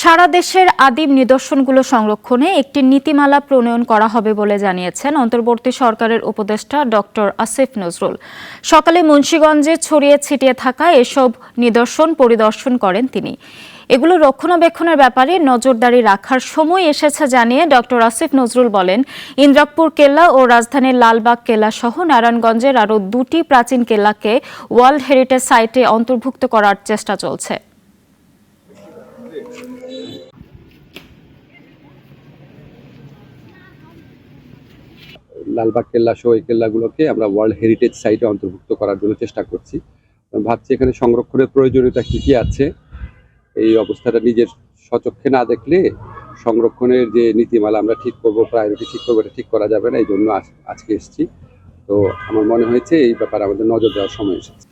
সারা দেশের আদিম নিদর্শনগুলো সংরক্ষণে একটি নীতিমালা প্রণয়ন করা হবে বলে জানিয়েছেন অন্তর্বর্তী সরকারের উপদেষ্টা ডক্টর আসিফ নজরুল। সকালে মুন্সীগঞ্জে ছড়িয়ে ছিটিয়ে থাকা এসব নিদর্শন পরিদর্শন করেন তিনি। এগুলো রক্ষণাবেক্ষণের ব্যাপারে নজরদারি রাখার সময় এসেছে জানিয়ে ডক্টর আসিফ নজরুল বলেন, ইন্দ্রাকপুর কেল্লা ও রাজধানীর লালবাগ কেল্লা সহ নারায়ণগঞ্জের আরও দুটি প্রাচীন কেল্লাকে ওয়ার্ল্ড হেরিটেজ সাইটে অন্তর্ভুক্ত করার চেষ্টা চলছে। লালবাগ কেল্লা সহ এই কেল্লাগুলোকে আমরা ওয়ার্ল্ড হেরিটেজ সাইটে অন্তর্ভুক্ত করার জন্য চেষ্টা করছি। ভাবছি এখানে সংরক্ষণের প্রয়োজনীয়তা কী কী আছে? এই অবস্থাটা নিজের সচক্ষে না দেখলে সংরক্ষণের যে নীতিমালা আমরা ঠিক করব প্রায়োরিটি ঠিক করব, এটা ঠিক করা যাবে না, এই জন্য আজ- আজকে এসেছি। তো আমার মনে হয়েছে এই ব্যাপারে আমাদের নজর দেওয়ার সময় এসেছে।